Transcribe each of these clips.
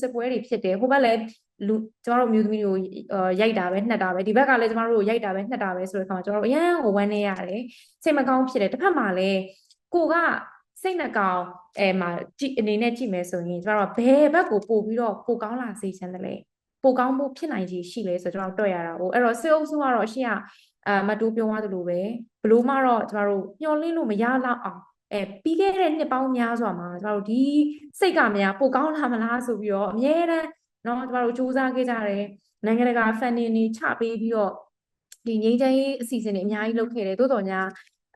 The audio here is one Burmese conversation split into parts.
စစ်ပွဲတွေဖြစ်တယ်ဟိုဘက်လည်းလူကျမတို့အမျိုးသမီးတွေကိုအာရိုက်တာပဲနှက်တာပဲဒီဘက်ကလည်းကျမတို့ကိုရိုက်တာပဲနှက်တာပဲဆိုတဲ့အခါမှာကျမတို့အရန်ကိုဝမ်းနေရတယ်စိတ်မကောင်းဖြစ်တယ်တစ်ဖက်မှာလည်းကိုကစိတ်နှကောင်အဲမှာကြည့်အနေနဲ့ကြည့်မယ်ဆိုရင်ကျမတို့ကဘယ်ဘက်ကိုပို့ပြီးတော့ပိုကောင်းလာစေချင်တယ်လဲပိုကောင်းဖို့ဖြစ်နိုင်ခြေရှိလဲဆိုတော့ကျမတို့တွေ့ရတာဟိုအဲ့တော့စေအုပ်စုကတော့အရှိကအာမတူပြောသွားသလိုပဲဘလို့မှတော့ကျမတို့ညှော်လင့်လို့မရတော့အောင် အဲပြီးခဲ့တဲ့နှစ်ပေါင်းများစွာမှာကျမတို့ဒီစိတ်ကများပိုကောင်းလာမလားဆိုပြီးတော့အများတန်းเนาะကျမတို့စူးစမ်းခဲ့ကြတယ်နိုင်ငံတကာ funding တွေချပေးပြီးတော့ဒီငြိမ်းချမ်းရေးအစီအစဉ်တွေအများကြီးလုပ်ခဲ့တယ်သို့တော်ညာ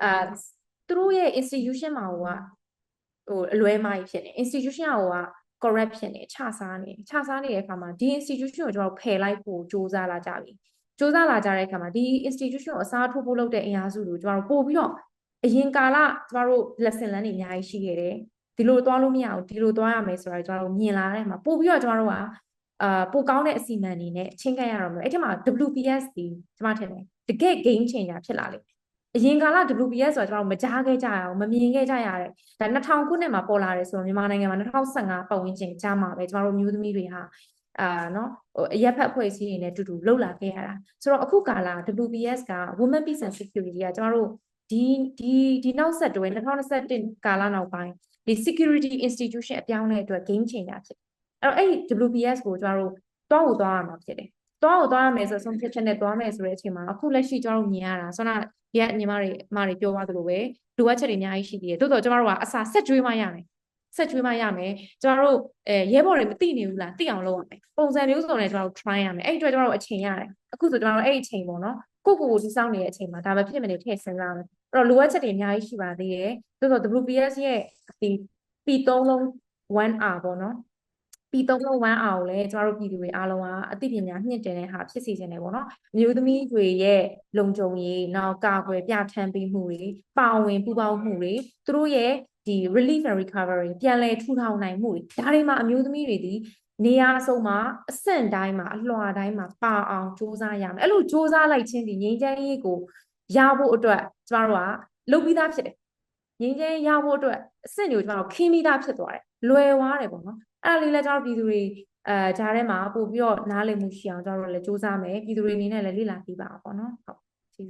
အာသူတို့ရဲ့ institution မှာဟိုကဟိုအလွဲမှားကြီးဖြစ်နေ institution ကဟိုက corrupt ဖြစ်နေခြစားနေခြစားနေတဲ့အခါမှာဒီ institution ကိုကျွန်တော်တို့ဖယ်လိုက်ဖို့စူးစမ်းလာကြပြီစူးစမ်းလာကြတဲ့အခါမှာဒီ institution ကိုအစားထိုးဖို့လုပ်တဲ့အင်အားစုတွေကိုကျွန်တော်တို့ပို့ပြီးတော့ အရင်ကာလကျမတို့ lesson learn တွေအများကြီးရှိခဲ့တယ်ဒီလိုသွားလို့မရဘူးဒီလိုသွားရမယ်ဆိုတာကျမတို့မြင်လာတဲ့မှာပို့ပြီးတော့ကျမတို့ကအာပိုကောင်းတဲ့အစီအမံတွေနဲ့ချင်းကပ်ရတော့မယ်အဲ့ဒီမှာ WPS ဒီကျမထင်တယ်တကယ် game changer ဖြစ်လာလိမ့်မယ်အရင်ကာလ WPS ဆိုတာကျွန်တော်မကြားခဲ့ကြရအောင်မမြင်ခဲ့ကြရတဲ့ဒါ2000ခုနှစ်မှာပေါ်လာတယ်ဆိုတော့မြန်မာနိုင်ငံမှာ2015ပတ်ဝန်းကျင်ကြားမှာပဲကျွန်တော်တို့မျိုးသမီးတွေဟာအာနော်ဟိုအရက်ဖက်ဖွဲ့စည်းတွေနဲ့တူတူလှုပ်လာခဲ့ရတာဆိုတော့အခုကာလ WPS က Women Peace and Security ကကျွန်တော်တို့ ဒီဒီဒီနောက်ဆက်တွဲ2021ကာလနောက်ပိုင်းဒီ security institution အပြောင်းအလဲအတွက် game changer ဖြစ်တယ်အဲ့တော့အဲ့ WPS ကိုကျွန်တော်တို့တွားဖို့သွားရမှာဖြစ်တယ်တွားကိုသွားရမယ်ဆိုဆုံးဖြတ်ချက်နဲ့သွားမယ်ဆိုတဲ့အချိန်မှာအခုလက်ရှိကျွန်တော်တို့မြင်ရတာဆိုတော့ဒီကညီမတွေအမတွေပြောသွားသလိုပဲလိုအပ်ချက်တွေအများကြီးရှိသေးတယ်တိုးတော့ကျွန်တော်တို့ကအစာဆက်ကျွေးမှရမယ်ဆက်ကျွေးမှရမယ်ကျွန်တော်တို့အဲရဲဘော်တွေမသိနေဘူးလားသိအောင်လုပ်ရမယ်ပုံစံမျိုးစုံနဲ့ကျွန်တော်တို့ try ရမယ်အဲ့ဒီအတွက်ကျွန်တော်တို့အချိန်ရတယ်အခုဆိုကျွန်တော်တို့အဲ့ဒီအချိန်ပေါ့နော် ကိုကိုကိုဒီစောင့်နေတဲ့အချိန်မှာဒါပဲဖြစ်မနေထည့်စဉ်းစားမယ်အဲ့တော့လိုအပ်ချက်တွေအများကြီးရှိပါသေးတယ်တိုးတော့ WPS ရဲ့ဒီ P3 လုံး 1R ပေါ့နော်ပြီးသုံးလုံးဝမ်းအောင်လဲကျမတို့ပြည်သူတွေအားလုံးကအသိပညာမြင့်တင်တဲ့ဟာဖြစ်စေချင်တယ်ပေါ့နော်အမျိုးသမီးတွေရဲ့လုံခြုံရေးနောက်ကာကွယ်ပြဋ္ဌာန်းပေးမှုတွေပါဝင်ပူးပေါင်းမှုတွေသူတို့ရဲ့ဒီ relief and recovery ပြန်လည်ထူထောင်နိုင်မှုတွေဒါတွေမှာအမျိုးသမီးတွေဒီ နေရာအစုံမှာအဆင့်တိုင်းမှာအလွှာတိုင်းမှာပါအောင်စူးစမ်းရမယ်အဲ့လိုစူးစမ်းလိုက်ခြင်းဒီငြိမ်းချမ်းရေးကိုရဖို့အတွက်ကျမတို့ကလုပ်ပြီးသားဖြစ်တယ်ငြိမ်းချမ်းရဖို့အတွက်အဆင့်တွေကိုကျမတို့ခင်းပြီးသားဖြစ်သွားတယ်လွယ်သွားတယ်ပေါ့နော်အဲ့ဒါလေးလည်းကျွန်တော်ပြည်သူတွေအဲဂျားထဲမှာပို့ပြီးတော့နားလည်မှုရှိအောင်ကျွန်တော်တို့လည်းစူးစမ်းမယ်ပြည်သူတွေအနေနဲ့လည်းလေ့လာကြည့်ပါအောင်ပေါ့နော်ဟုတ်